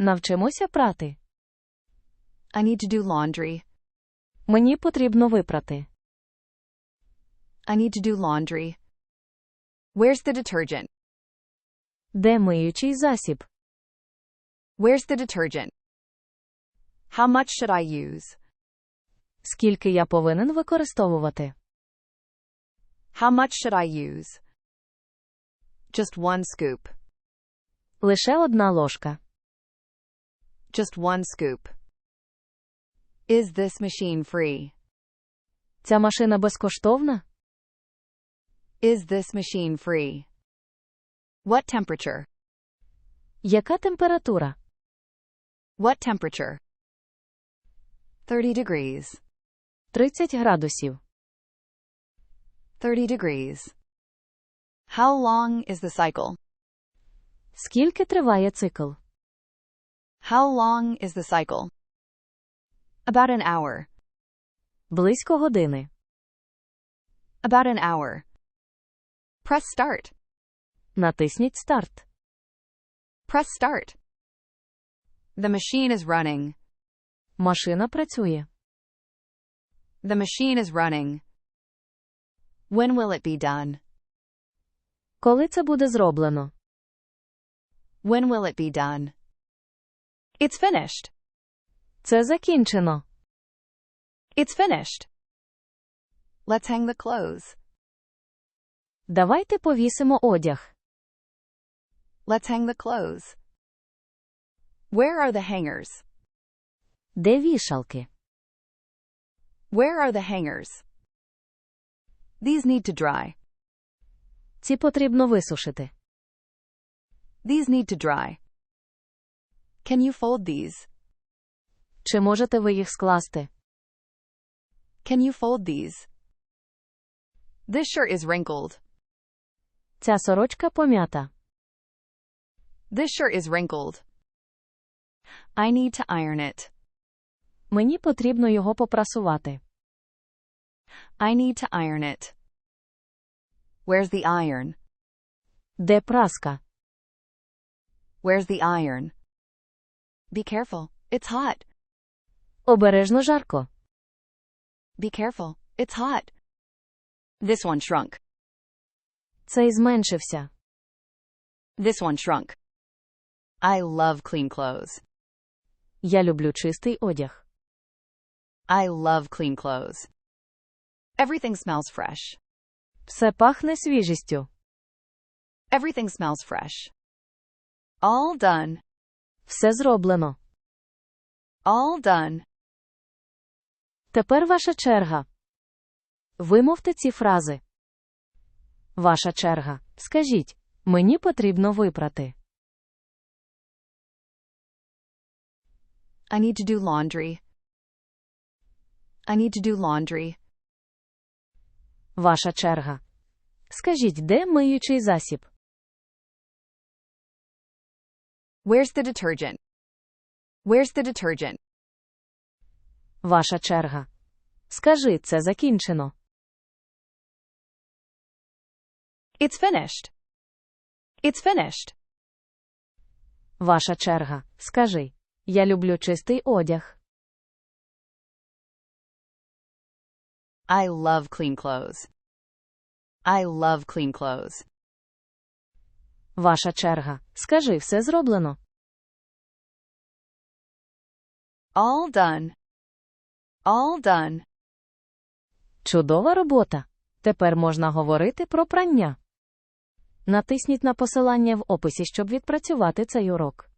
Навчимося прати. I need to do laundry. Мені потрібно випрати. I need to do laundry. Where's the detergent? Де миючий засіб? Where's the detergent? How much should I use? Скільки я повинен використовувати? How much should I use? Just one scoop. Лише одна ложка. Just one scoop. Is this machine free? Ця машина безкоштовна? Is this machine free? What temperature? Яка температура? What temperature? 30 degrees. 30 градусів. 30 degrees. How long is the cycle? Скільки триває цикл? How long is the cycle? About an hour. Близько години. About an hour. Press start. Натисніть старт. Press start. The machine is running. Машина працює. The machine is running. When will it be done? Коли це буде зроблено? When will it be done? It's finished. Це закінчено. It's finished. Let's hang the clothes. Давайте повісимо одяг. Let's hang the clothes. Where are the hangers? Де вішалки? Where are the hangers? These need to dry. Ці потрібно висушити. These need to dry. Can you fold these? Чи можете ви їх скласти? Can you fold these? This shirt is wrinkled. Ця сорочка пом'ята. This shirt is wrinkled. I need to iron it. Мені потрібно його попрасувати. I need to iron it. Where's the iron? Де праска? Where's the iron? Be careful. It's hot. Обережно жарко. Be careful. It's hot. This one shrunk. Цей зменшився. This one shrunk. I love clean clothes. Я люблю чистий одяг. I love clean clothes. Everything smells fresh. Все пахне свіжістю. Everything smells fresh. All done. Все зроблено. All done. Тепер ваша черга. Вимовте ці фрази. Ваша черга. Скажіть, мені потрібно випрати. I need to do laundry. I need to do laundry. Ваша черга. Скажіть, де миючий засіб? Where's the detergent? Where's the detergent? Ваша черга. Скажи, це закінчено. It's finished. It's finished. Ваша черга. Скажи. Я люблю чистий одяг. I love clean clothes. I love clean clothes. Ваша черга. Скажи, все зроблено. All done. All done. Чудова робота. Тепер можна говорити про прання. Натисніть на посилання в описі, щоб відпрацювати цей урок.